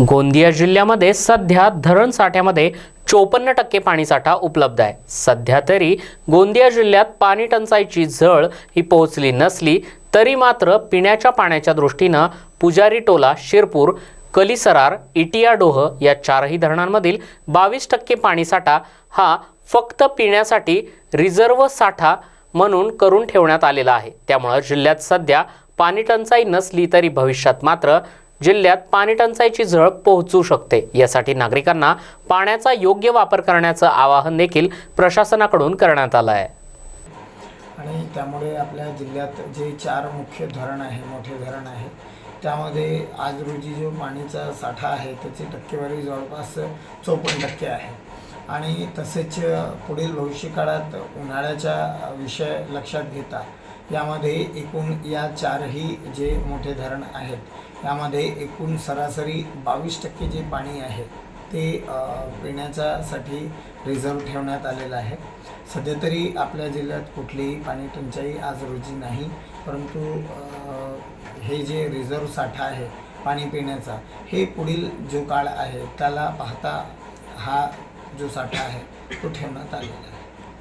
गोंदिया जिल्ह्यामध्ये सध्या धरण साठ्यामध्ये चोपन्न टक्के पाणीसाठा उपलब्ध आहे. सध्या तरी गोंदिया जिल्ह्यात पाणी टंचाईची झळ ही पोहोचली नसली तरी मात्र पिण्याच्या पाण्याच्या दृष्टीनं पुजारी टोला शिरपूर कलिसरार इटियाडोह या चारही धरणांमधील बावीस टक्के पाणीसाठा हा फक्त पिण्यासाठी रिझर्व्ह साठा म्हणून करून ठेवण्यात आलेला आहे. त्यामुळं जिल्ह्यात सध्या पाणीटंचाई नसली तरी भविष्यात मात्र जिल्ह्यात पाणी टंचाईची झळप पोहोचू शकते. यासाठी नागरिकांना पाण्याचा योग्य वापर करण्याचं आवाहन देखील प्रशासनाकडून करण्यात आलं आहे. आणि त्यामुळे आपल्या जिल्ह्यात जे चार मुख्य धरण आहे मोठे धरण आहे त्यामध्ये आज रोजी जो पाणीचा साठा आहे त्याची टक्केवारी जवळपास चोपन्न टक्के आहे. आणि तसेच पुढील भविष्य काळात उन्हाळ्याचा विषय लक्षात घेता यामध्ये एकूण या चारही जे मोठे धरण आहेत यामध्ये एकूण सरासरी बावीस टक्के जे पाणी आहे ते पिण्याच्यासाठी रिझर्व ठेवण्यात आलेलं आहे. सध्या तरी आपल्या जिल्ह्यात कुठलीही पाणी टंचाई आज रोजी नाही परंतु हे जे रिझर्व साठा आहे पाणी पिण्याचा हे पुढील जो काळ आहे त्याला पाहता हा जो साठा आहे तो ठेवण्यात आलेला आहे.